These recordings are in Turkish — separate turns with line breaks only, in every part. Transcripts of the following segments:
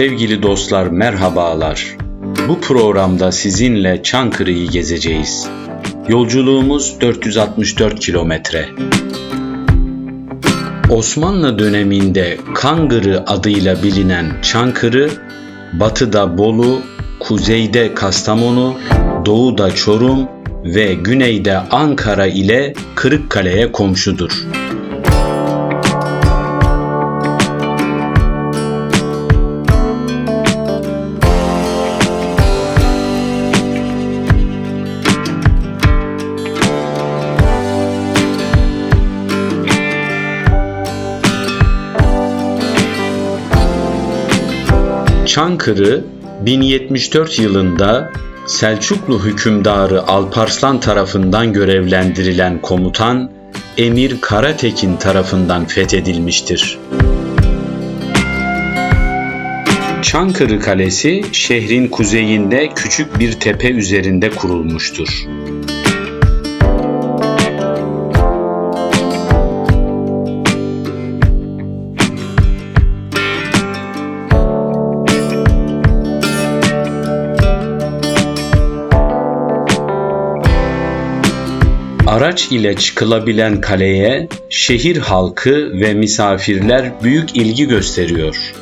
Sevgili dostlar merhabalar. Bu programda sizinle Çankırı'yı gezeceğiz. Yolculuğumuz 464 kilometre. Osmanlı döneminde Kangırı adıyla bilinen Çankırı, batıda Bolu, kuzeyde Kastamonu, doğuda Çorum ve güneyde Ankara ile Kırıkkale'ye komşudur. Çankırı 1074 yılında Selçuklu hükümdarı Alparslan tarafından görevlendirilen komutan Emir Karatekin tarafından fethedilmiştir. Çankırı Kalesi şehrin kuzeyinde küçük bir tepe üzerinde kurulmuştur. araç ile çıkılabilen kaleye şehir halkı ve misafirler büyük ilgi gösteriyor.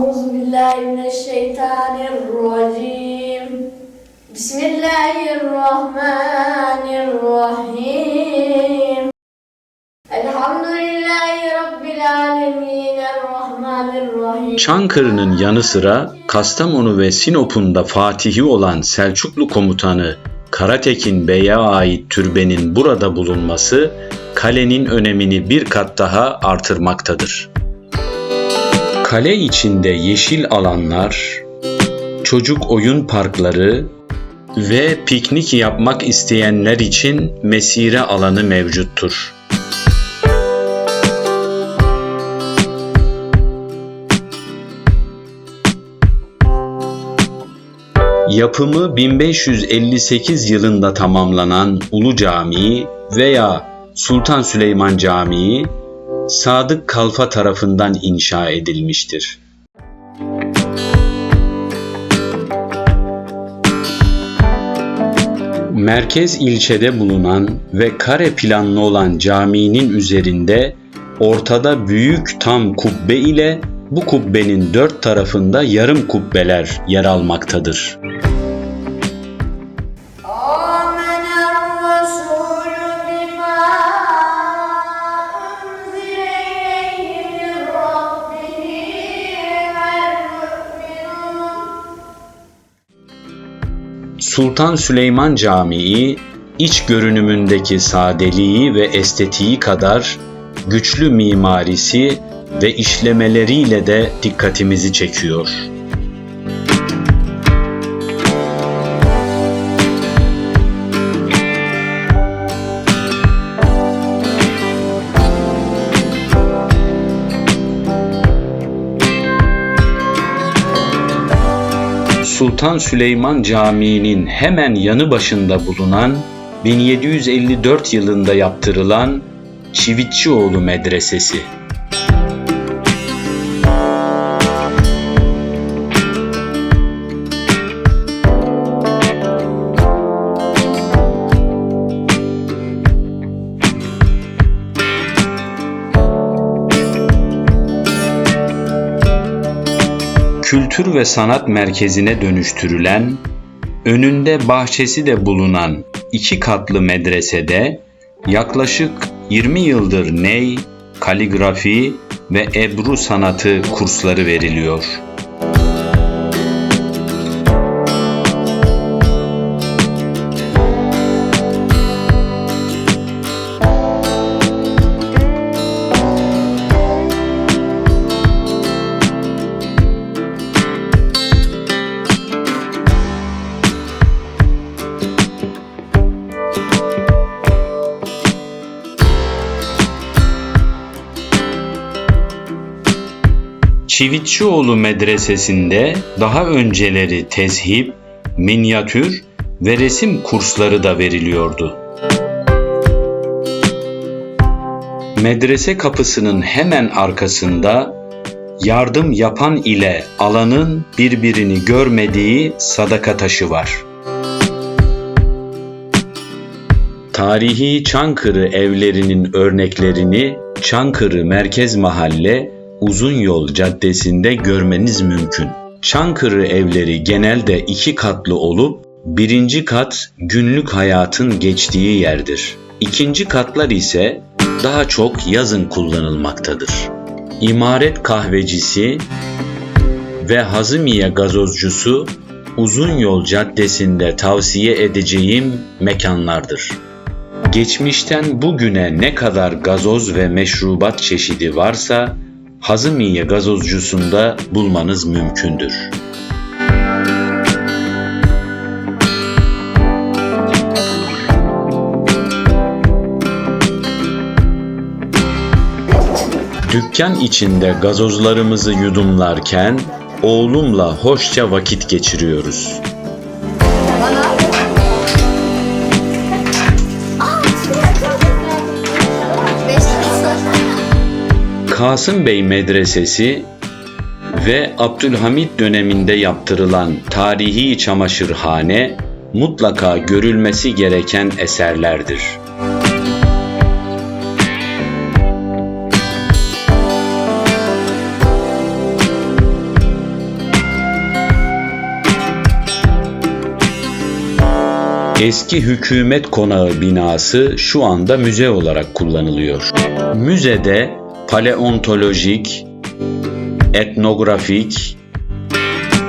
Euzubillahi
Çankırı'nın yanı sıra Kastamonu ve Sinop'un da fatihi olan Selçuklu komutanı Karatekin Bey'e ait türbenin burada bulunması kalenin önemini bir kat daha artırmaktadır. Kale içinde yeşil alanlar, çocuk oyun parkları ve piknik yapmak isteyenler için mesire alanı mevcuttur. Yapımı 1558 yılında tamamlanan Ulu Camii veya Sultan Süleyman Camii Sadık Kalfa tarafından inşa edilmiştir. Merkez ilçede bulunan ve kare planlı olan caminin üzerinde ortada büyük tam kubbe ile bu kubbenin dört tarafında yarım kubbeler yer almaktadır. Sultan Süleyman Camii iç görünümündeki sadeliği ve estetiği kadar güçlü mimarisi ve işlemeleriyle de dikkatimizi çekiyor. Sultan Süleyman Camii'nin hemen yanı başında bulunan 1754 yılında yaptırılan Çivitçioğlu Medresesi. Kültür ve sanat merkezine dönüştürülen, önünde bahçesi de bulunan iki katlı medresede yaklaşık 20 yıldır ney, kaligrafi ve ebru sanatı kursları veriliyor. Çivitçioğlu Medresesi'nde daha önceleri tezhip, minyatür ve resim kursları da veriliyordu. Medrese kapısının hemen arkasında yardım yapan ile alanın birbirini görmediği sadaka taşı var. Tarihi Çankırı evlerinin örneklerini Çankırı Merkez Mahalle Uzun Yol Caddesi'nde görmeniz mümkün. Çankırı evleri genelde iki katlı olup birinci kat günlük hayatın geçtiği yerdir. İkinci katlar ise daha çok yazın kullanılmaktadır. İmaret kahvecisi ve Hazımiye gazozcusu Uzun Yol Caddesi'nde tavsiye edeceğim mekanlardır. Geçmişten bugüne ne kadar gazoz ve meşrubat çeşidi varsa Hazımiye gazozcusunda bulmanız mümkündür. Dükkan içinde gazozlarımızı yudumlarken oğlumla hoşça vakit geçiriyoruz. Kasım Bey Medresesi ve Abdülhamit döneminde yaptırılan tarihi çamaşırhane mutlaka görülmesi gereken eserlerdir. Eski hükümet konağı binası şu anda müze olarak kullanılıyor. Müzede paleontolojik, etnografik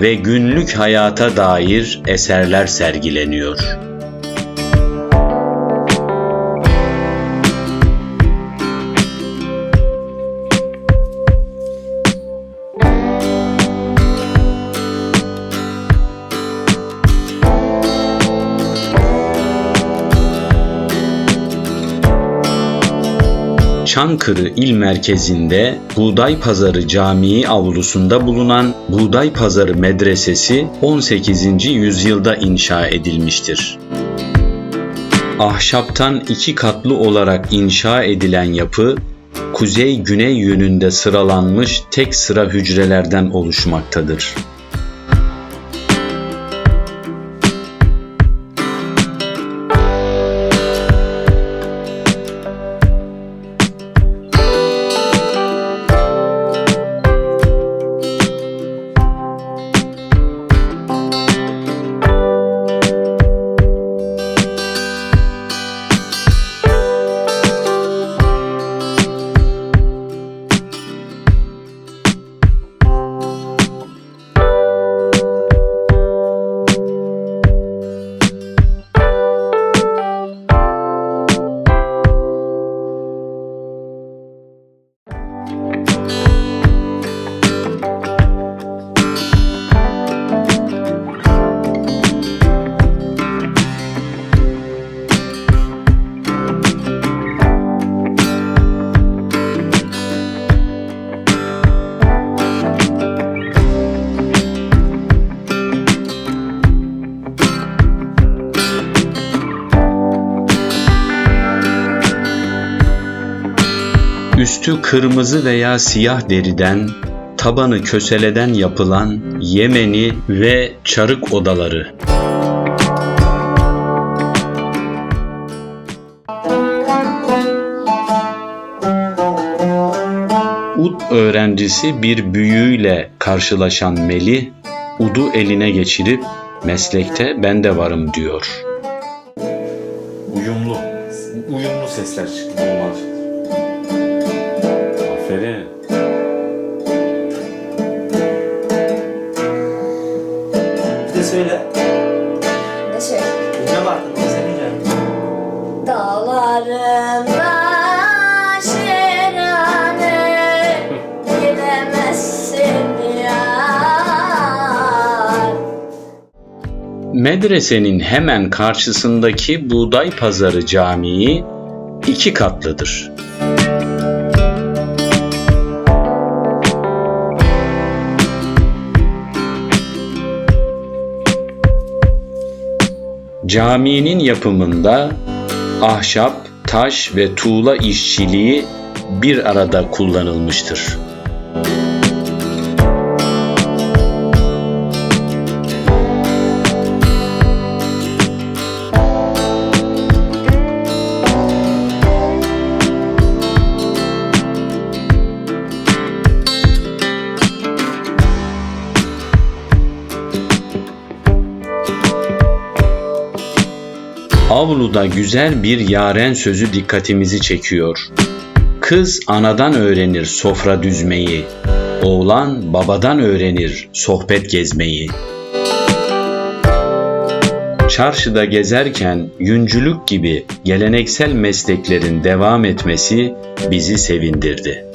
ve günlük hayata dair eserler sergileniyor. Çankırı il merkezinde Buğday Pazarı Camii avlusunda bulunan Buğday Pazarı Medresesi 18. yüzyılda inşa edilmiştir. Ahşaptan iki katlı olarak inşa edilen yapı, kuzey-güney yönünde sıralanmış tek sıra hücrelerden oluşmaktadır. Üstü kırmızı veya siyah deriden, tabanı köseleden yapılan Yemeni ve çarık odaları. Ud öğrencisi bir büyüyle karşılaşan Melih, Ud'u eline geçirip meslekte ben de varım diyor.
Uyumlu. Uyumlu sesler çıktı bu
Medresenin hemen karşısındaki Buğday Pazarı Camii iki katlıdır. Caminin yapımında ahşap, taş ve tuğla işçiliği bir arada kullanılmıştır. Avluda güzel bir yaren sözü dikkatimizi çekiyor. Kız anadan öğrenir sofra düzmeyi, oğlan babadan öğrenir sohbet gezmeyi. Çarşıda gezerken yüncülük gibi geleneksel mesleklerin devam etmesi bizi sevindirdi.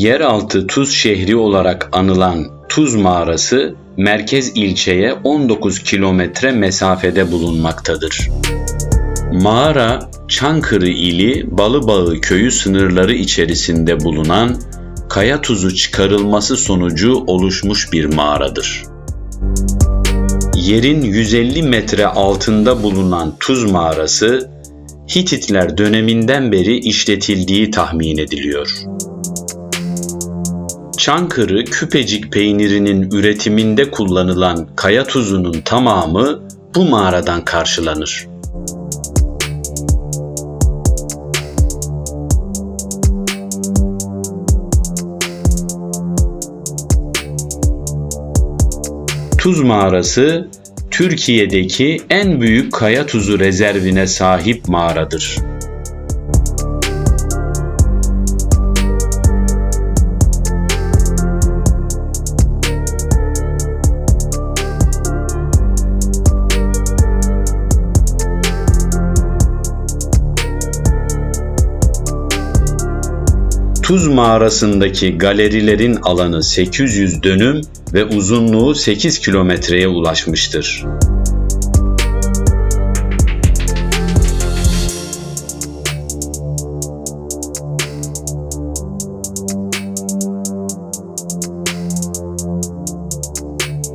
Yeraltı Tuz şehri olarak anılan Tuz Mağarası merkez ilçeye 19 kilometre mesafede bulunmaktadır. Mağara, Çankırı ili Balıbağı köyü sınırları içerisinde bulunan kaya tuzu çıkarılması sonucu oluşmuş bir mağaradır. Yerin 150 metre altında bulunan Tuz Mağarası, Hititler döneminden beri işletildiği tahmin ediliyor. Çankırı küpecik peynirinin üretiminde kullanılan kaya tuzunun tamamı bu mağaradan karşılanır. Tuz Mağarası Türkiye'deki en büyük kaya tuzu rezervine sahip mağaradır. Tuz mağarasındaki galerilerin alanı 800 dönüm ve uzunluğu 8 kilometreye ulaşmıştır.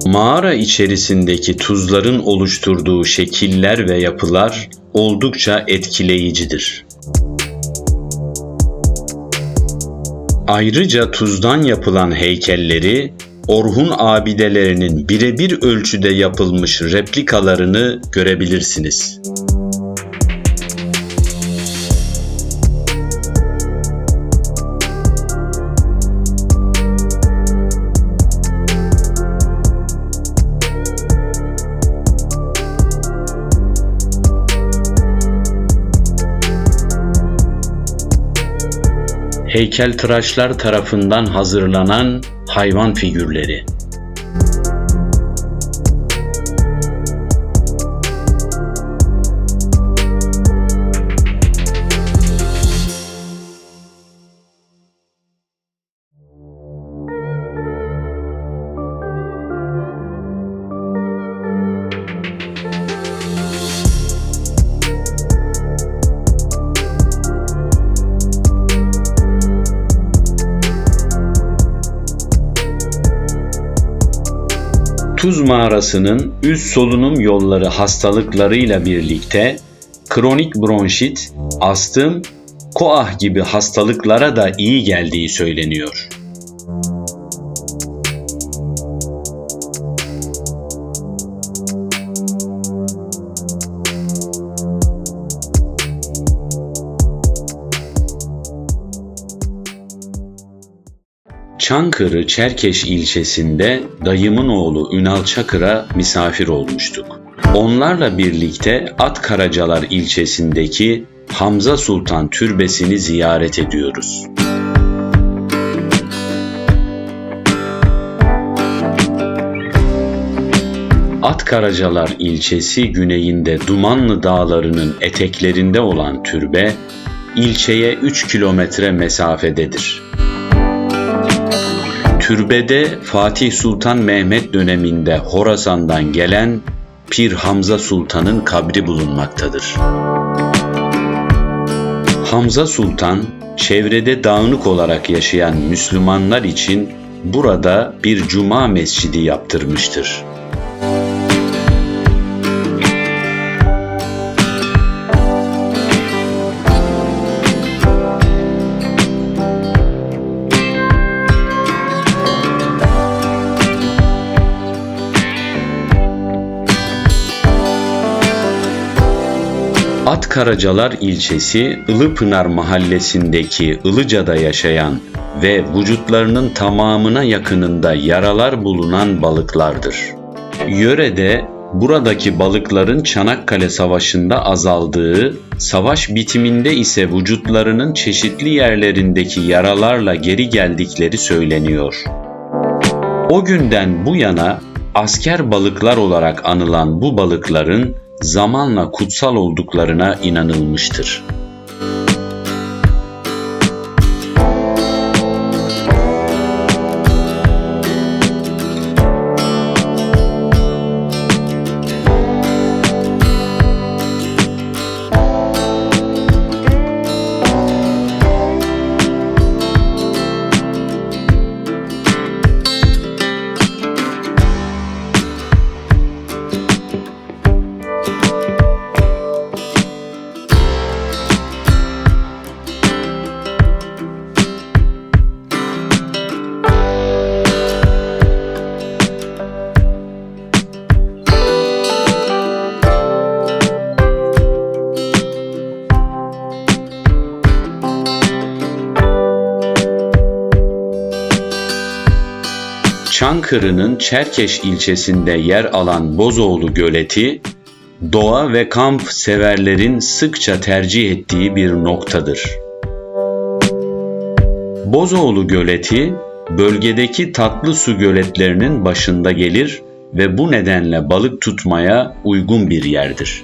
Mağara içerisindeki tuzların oluşturduğu şekiller ve yapılar oldukça etkileyicidir. Ayrıca tuzdan yapılan heykelleri Orhun abidelerinin birebir ölçüde yapılmış replikalarını görebilirsiniz. Heykeltıraşlar tarafından hazırlanan hayvan figürleri. Tuz mağarasının üst solunum yolları hastalıklarıyla birlikte kronik bronşit, astım, koah gibi hastalıklara da iyi geldiği söyleniyor. Çankırı Çerkeş ilçesinde dayımın oğlu Ünal Çakır'a misafir olmuştuk. Onlarla birlikte Atkaracalar ilçesindeki Hamza Sultan Türbesi'ni ziyaret ediyoruz. Atkaracalar ilçesi güneyinde Dumanlı Dağları'nın eteklerinde olan türbe, ilçeye 3 kilometre mesafededir. Türbede Fatih Sultan Mehmet döneminde Horasan'dan gelen Pir Hamza Sultan'ın kabri bulunmaktadır. Hamza Sultan, çevrede dağınık olarak yaşayan Müslümanlar için burada bir cuma mescidi yaptırmıştır. Atkaracalar ilçesi Ilıpınar mahallesindeki Ilıca'da yaşayan ve vücutlarının tamamına yakınında yaralar bulunan balıklardır. Yörede buradaki balıkların Çanakkale Savaşı'nda azaldığı, savaş bitiminde ise vücutlarının çeşitli yerlerindeki yaralarla geri geldikleri söyleniyor. O günden bu yana asker balıklar olarak anılan bu balıkların zamanla kutsal olduklarına inanılmıştır. Çankırı'nın Çerkeş ilçesinde yer alan Bozoğlu Göleti, doğa ve kamp severlerin sıkça tercih ettiği bir noktadır. Bozoğlu Göleti, bölgedeki tatlı su göletlerinin başında gelir ve bu nedenle balık tutmaya uygun bir yerdir.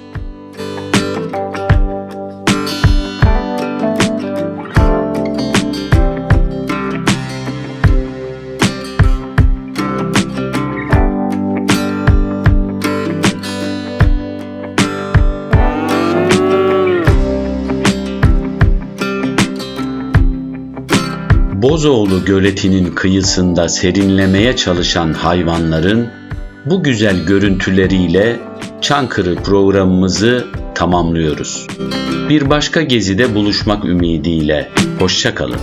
Bozoğlu Göleti'nin kıyısında serinlemeye çalışan hayvanların bu güzel görüntüleriyle Çankırı programımızı tamamlıyoruz. Bir başka gezide buluşmak ümidiyle hoşçakalın.